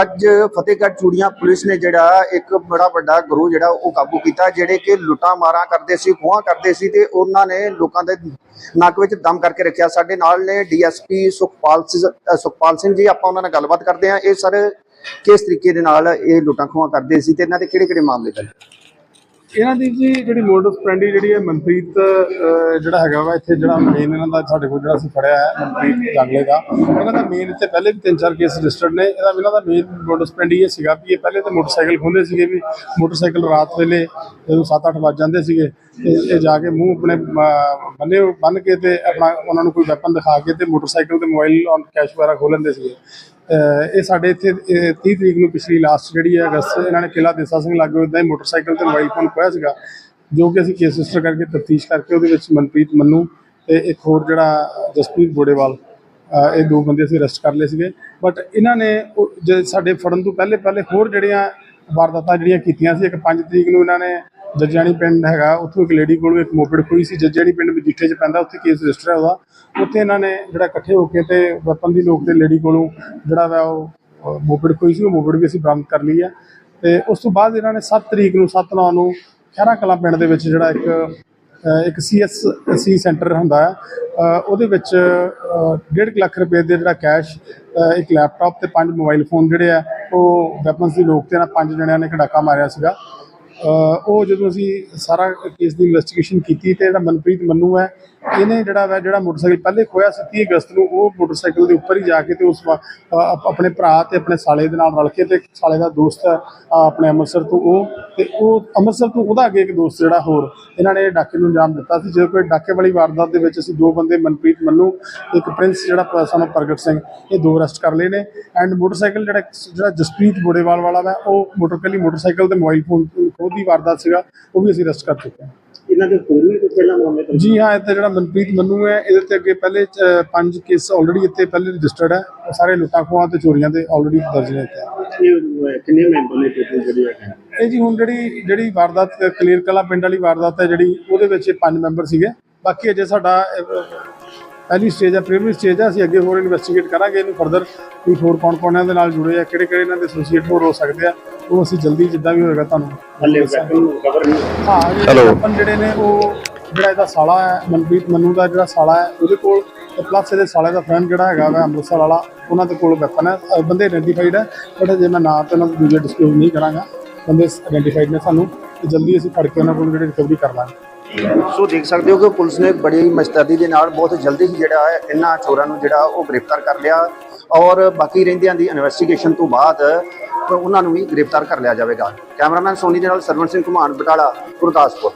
ਅੱਜ ਫਤਿਹਗੜ੍ਹ ਚੂੜੀਆਂ ਪੁਲਿਸ ਨੇ ਜਿਹੜਾ ਇੱਕ ਬੜਾ ਵੱਡਾ ਗਰੋਹ ਜਿਹੜਾ ਉਹ ਕਾਬੂ ਕੀਤਾ ਜਿਹੜੇ ਕਿ ਲੁੱਟਾਂ ਮਾਰਾਂ ਕਰਦੇ ਸੀ ਖੋਹਾਂ ਕਰਦੇ ਸੀ ਤੇ ਉਹਨਾਂ ਨੇ ਲੋਕਾਂ ਦੇ ਨੱਕ ਵਿੱਚ ਦਮ ਕਰਕੇ ਰੱਖਿਆ। ਸਾਡੇ ਨਾਲ ਨੇ ਡੀਐਸਪੀ ਸੁਖਪਾਲ ਸਿ- ਅ, ਸੁਖਪਾਲ ਸਿੰਘ ਜੀ ਆਪਾਂ ਉਹਨਾਂ ਨਾਲ ਗੱਲਬਾਤ ਕਰਦੇ ਹਾਂ। ਇਹ ਸਰ ਕਿਸ ਤਰੀਕੇ ਦੇ ਨਾਲ ਇਹ ਲੁੱਟਾਂ ਖੋਹਾਂ ਕਰਦੇ ਸੀ ਤੇ ਇਹਨਾਂ ਦੇ ਕਿਹੜੇ ਕਿਹੜੇ ਮਾਮਲੇ ਚੱਲ ਇਹਨਾਂ ਦੀ ਜੀ ਜਿਹੜੀ ਮੋਡਸ ਫਰੈਂਡੀ ਜਿਹੜੀ ਹੈ ਮਨਪ੍ਰੀਤ ਜਿਹੜਾ ਹੈਗਾ ਵਾ ਇੱਥੇ ਜਿਹੜਾ ਮੇਨ ਇਹਨਾਂ ਦਾ ਸਾਡੇ ਕੋਲ ਜਿਹੜਾ ਅਸੀਂ ਫੜਿਆ ਹੈ, ਮਨਪ੍ਰੀਤ ਜਾਂਗਲੇ ਦਾ। ਇਹਨਾਂ ਦਾ ਮੇਨ ਇੱਥੇ ਪਹਿਲੇ ਵੀ ਤਿੰਨ ਚਾਰ ਕੇਸ ਰਜਿਸਟਰਡ ਨੇ। ਇਹਦਾ ਇਹਨਾਂ ਦਾ ਮੇਨ ਮੋਡਸ ਫਰੈਂਡੀ ਇਹ ਸੀਗਾ ਵੀ ਇਹ ਪਹਿਲੇ ਤਾਂ ਮੋਟਰਸਾਈਕਲ ਖੋਹਦੇ ਸੀਗੇ ਵੀ ਮੋਟਰਸਾਈਕਲ ਰਾਤ ਵੇਲੇ ਜਦੋਂ 7-8 ਵੱਜ ਜਾਂਦੇ ਸੀਗੇ। ਤੇ ਇਹ ਜਾ ਕੇ ਮੂੰਹ ਆਪਣੇ ਅਹ, ਬੰਨੇ ਬੰਨ ਕੇ ਤੇ ਆਪਣਾ ਉਹਨਾਂ ਨੂੰ ਕੋਈ ਵੈਪਨ ਦਿਖਾ ਕੇ ਤੇ ਮੋਟਰਸਾਈਕਲ ਤੇ ਮੋਬਾਈਲ ਔਨ ਕੈਸ਼ ਵਗੈਰਾ ਖੋਹ ਲੈਂਦੇ ਸੀਗੇ। ਇਹ ਸਾਡੇ ਇੱਥੇ ਇਹ 30 ਤਰੀਕ ਨੂੰ ਪਿਛਲੀ ਲਾਸਟ ਜਿਹੜੀ ਹੈ ਅਗਸਤ ਇਹਨਾਂ ਨੇ ਕਿਲਾ ਦੇਸਾ ਸਿੰਘ ਲਾਗੇ ਉਦਾਂ ਹੀ ਮੋਟਰਸਾਈਕਲ ਤੇ ਮੋਬਾਈਲ ਫੋਨ ਖੋਇਆ ਸੀਗਾ ਜੋ ਕਿ ਅਸੀਂ ਕੇਸ ਰਜਿਸਟਰ ਕਰਕੇ ਤਫਤੀਸ਼ ਕਰਕੇ ਉਹਦੇ ਵਿੱਚ ਮਨਪ੍ਰੀਤ ਮੰਨੂ ਤੇ ਇੱਕ ਹੋਰ ਜਿਹੜਾ ਜਸਪ੍ਰੀਤ ਬੋੜੇਵਾਲ ਇਹ ਦੋ ਬੰਦੇ ਅਸੀਂ ਅਰੈਸਟ ਕਰ ਲਏ ਸੀਗੇ। ਬਟ ਇਹਨਾਂ ਨੇ ਉਹ ਜੇ ਸਾਡੇ ਫੜਨ ਤੋਂ ਪਹਿਲੇ ਪਹਿਲੇ ਹੋਰ ਜਿਹੜੀਆਂ ਵਾਰਦਾਤਾਂ ਜਿਹੜੀਆਂ ਕੀਤੀਆਂ ਸੀ ਇੱਕ 5 ਤਰੀਕ ਨੂੰ ਇਹਨਾਂ ਨੇ ਜੱਜਾਣੀ ਪਿੰਡ ਹੈਗਾ ਉੱਥੋਂ ਇੱਕ ਲੇਡੀ ਕੋਲੋਂ ਇੱਕ ਮੋਪੜ ਖੋਈ ਸੀ ਜੱਜਾਣੀ ਪਿੰਡ ਮਜੀਠੇ 'ਚ ਪੈਂਦਾ ਉੱਥੇ ਕੇਸ ਰਜਿਸਟਰ ਹੈ ਉਹਦਾ ਉੱਥੇ ਇਹਨਾਂ ਨੇ ਜਿਹੜਾ ਇਕੱਠੇ ਹੋ ਕੇ ਤੇ ਵੈਪਨ ਦੀ ਲੋਕ ਤੇ ਲੇਡੀ ਕੋਲੋਂ ਜਿਹੜਾ ਵਾ ਉਹ ਮੋਪੜ ਖੋਈ ਸੀ ਉਹ ਮੋਪੜ ਵੀ ਅਸੀਂ ਬਰਾਮਦ ਕਰ ਲਈ ਹੈ ਤੇ ਉਸ ਤੋਂ ਬਾਅਦ ਇਹਨਾਂ ਨੇ 7 ਤਰੀਕ ਨੂੰ 7 ਨੌ ਨੂੰ ਖਹਿਰਾ ਕਲਾਂ ਪਿੰਡ ਦੇ ਵਿੱਚ ਜਿਹੜਾ ਇੱਕ ਅ, ਇੱਕ ਸੀਐਸ ਸੀ ਸੈਂਟਰ ਹੁੰਦਾ ਹੈ ਉਹਦੇ ਵਿੱਚ 1.5 ਲੱਖ ਰੁਪਏ ਦੇ ਜਿਹੜਾ ਕੈਸ਼ ਇੱਕ ਲੈਪਟਾਪ ਤੇ ਪੰਜ ਮੋਬਾਈਲ ਫੋਨ ਜਿਹੜੇ ਆ ਉਹ ਵੈਪਨਸ ਦੀ ਲੋਕ ਤੇ ਨਾਲ ਪੰਜ ਜਣਿਆਂ ਨੇ ਕੜਾਕਾ ਮਾਰਿਆ ਸੀਗਾ। ਉਹ ਜਦੋਂ ਅਸੀਂ ਸਾਰਾ ਕੇਸ ਦੀ ਇਨਵੈਸਟੀਗੇਸ਼ਨ ਕੀਤੀ ਤੇ ਜਿਹੜਾ ਮਨਪ੍ਰੀਤ ਮੰਨੂ ਹੈ, ਇਹਨੇ ਜਿਹੜਾ ਵਾ ਜਿਹੜਾ ਮੋਟਰਸਾਈਕਲ ਪਹਿਲੇ ਖੋਇਆ ਸੀ 30 ਅਗਸਤ ਨੂੰ, ਉਹ ਮੋਟਰਸਾਈਕਲ ਦੇ ਉੱਪਰ ਹੀ ਜਾ ਕੇ ਤੇ ਉਸ ਵਾ- ਆਪਣੇ ਭਰਾ ਤੇ ਆਪਣੇ ਸਾਲੇ ਦੇ ਨਾਲ ਰਲ ਕੇ ਤੇ ਸਾਲੇ ਦਾ ਦੋਸਤ ਆਪਣੇ ਅੰਮ੍ਰਿਤਸਰ ਤੋਂ ਉਹ, ਤੇ ਉਹ ਅੰਮ੍ਰਿਤਸਰ ਤੋਂ ਉਹਦਾ ਅੱਗੇ ਇੱਕ ਦੋਸਤ ਜਿਹੜਾ ਹੋਰ, ਇਹਨਾਂ ਨੇ ਡਾਕੇ ਨੂੰ ਅੰਜਾਮ ਦਿੱਤਾ ਸੀ। ਜਦੋਂ ਕੋਈ ਡਾਕੇ ਵਾਲੀ ਵਾਰਦਾਤ ਦੇ ਵਿੱਚ ਅਸੀਂ ਦੋ ਬੰਦੇ, ਮਨਪ੍ਰੀਤ ਮੰਨੂ, ਇੱਕ ਪ੍ਰਿੰਸ ਜਿਹੜਾ ਸਨ ਪ੍ਰਗਟ ਸਿੰਘ, ਇਹ ਦੋ ਅਰੈਸਟ ਕਰ ਲਏ ਨੇ। ਐਂਡ ਮੋਟਰਸਾਈਕਲ ਜਿਹੜਾ ਜਿਹੜਾ ਜਸਪ੍ਰੀਤ ਬੋੜੇਵਾਲ ਵਾਲਾ ਵਾ, ਉਹ ਮੋਟਰਕਲੀ ਮੋਟਰਸਾਈਕਲ ਤੇ ਮੋਬਾਈਲ ਫੋਨ ਖੋਹ ਦੀ ਵਾਰਦਾਤ ਸੀਗਾ ਉਹ ਵੀ ਅਸੀਂ ਅਰੈਸਟ ਕਰ ਚੁੱਕੇ ਹਾਂ। ਇਹਨਾਂ ਦੇ ਹੋਰ ਵੀ ਕੋਈ ਪਹਿਲਾਂ ਮਾਮਲੇ ਜੀ ਹਾਂ ਇੱਥੇ ਜਿਹੜਾ ਮਨਪ੍ਰੀਤ ਮੰਨੂ ਹੈ ਇਹਦੇ ਤੇ ਅੱਗੇ ਪਹਿਲੇ ਪੰਜ ਕੇਸ ਆਲਰੇਡੀ ਇੱਥੇ ਪਹਿਲੇ ਰਜਿਸਟਰਡ ਹੈ। ਸਾਰੇ ਲੁੱਟਾਂ ਖੋਹਾਂ ਤੇ ਚੋਰੀਆਂ ਦੇ ਆਲਰੇਡੀ ਦਰਜ ਨੇ ਇੱਥੇ। ਕਿੰਨੇ ਮੈਂਬਰ ਨੇ ਟੋਟਲ ਜਿਹੜੇ ਹੈ ਇਹ ਜੀ ਹੁਣ ਜਿਹੜੀ ਜਿਹੜੀ ਵਾਰਦਾਤ ਕਲੀਅਰ ਕਲਾ ਪਿੰਡ ਵਾਲੀ ਵਾਰਦਾਤ ਹੈ ਜਿਹੜੀ ਉਹਦੇ ਵਿੱਚ ਪੰਜ ਮੈਂਬਰ ਸੀਗੇ। ਬਾਕੀ ਅਜੇ ਸਾਡਾ ਪਹਿਲੀ ਸਟੇਜ ਹੈ ਪ੍ਰੀਮਰੀ ਸਟੇਜ ਹੈ ਅਸੀਂ ਅੱਗੇ ਹੋਰ ਇਨਵੈਸਟੀਗੇਟ ਕਰਾਂਗੇ ਇਹਨੂੰ ਫਰਦਰ ਵੀ ਹੋਰ ਕੌਣ ਕੌਣ ਇਹਨਾਂ ਦੇ ਨਾਲ ਜੁੜੇ ਆ ਕਿਹੜੇ ਕਿਹੜੇ ਇਹਨਾਂ ਦੇ ਐਸੋਸੀਏਟ ਹੋਰ ਹੋ ਸਕਦੇ ਆ ਉਹ ਅਸੀਂ ਜਲਦੀ ਜਿੱਦਾਂ ਵੀ ਹੋਏਗਾ ਤੁਹਾਨੂੰ ਹੱਲੇ ਕਵਰ ਨਹੀਂ। ਹਾਂ ਜਿਹੜੇ weapon ਜਿਹੜੇ ਨੇ ਉਹ ਜਿਹੜਾ ਇਹਦਾ ਸਾਲਾ ਹੈ ਮਨਪ੍ਰੀਤ ਮੰਨੂ ਦਾ ਜਿਹੜਾ ਸਾਲਾ ਹੈ ਉਹਦੇ ਕੋਲ ਤੇ ਪਲੱਸ ਇਹਦੇ ਸਾਲੇ ਦਾ ਫਰੈਂਡ ਜਿਹੜਾ ਹੈਗਾ ਵਾ ਅੰਮ੍ਰਿਤਸਰ ਵਾਲਾ ਉਹਨਾਂ ਦੇ ਕੋਲ ਵੈਪਨ ਹੈ ਬੰਦੇ ਆਇਡੈਂਟੀਫਾਈਡ ਹੈ ਬਟ ਜੇ ਮੈਂ ਨਾਂ ਤੇ ਉਹਨਾਂ ਦੇ ਦੂਜੇ ਡਿਸਕਲੋਜ਼ ਨਹੀਂ ਕਰਾਂਗਾ ਬੰਦੇ ਆਇਡੈਂਟੀਫਾਈਡ ਨੇ ਸਾਨੂੰ ਤੇ ਜਲਦੀ ਅਸੀਂ ਫੜ ਕੇ ਉਹਨਾਂ ਕੋਲ ਜਿਹੜੀ ਰਿਕਵਰੀ ਕਰ ਲਾਂਗੇ। ਸੋ ਦੇਖ ਸਕਦੇ ਹੋ ਕਿ ਪੁਲਿਸ ਨੇ ਬੜੀ ਮਸਤਰਦੀ ਦੇ ਨਾਲ ਬਹੁਤ ਜਲਦੀ ਹੀ ਜਿਹੜਾ ਹੈ ਇਹਨਾਂ ਚੋਰਾਂ ਨੂੰ ਜਿਹੜਾ ਉਹ ਗ੍ਰਿਫਤਾਰ ਕਰ ਲਿਆ ਔਰ ਬਾਕੀ ਰਹਿੰਦਿਆਂ ਦੀ ਇਨਵੈਸਟੀਗੇਸ਼ਨ ਤੋਂ ਬਾਅਦ ਉਹਨਾਂ ਨੂੰ ਵੀ ਗ੍ਰਿਫਤਾਰ ਕਰ ਲਿਆ ਜਾਵੇਗਾ। ਕੈਮਰਾਮੈਨ ਸੋਨੀ ਦੇ ਨਾਲ ਸਰਵਨ ਸਿੰਘ ਘੁਮਾਨ ਬਟਾਲਾ, ਗੁਰਦਾਸਪੁਰ।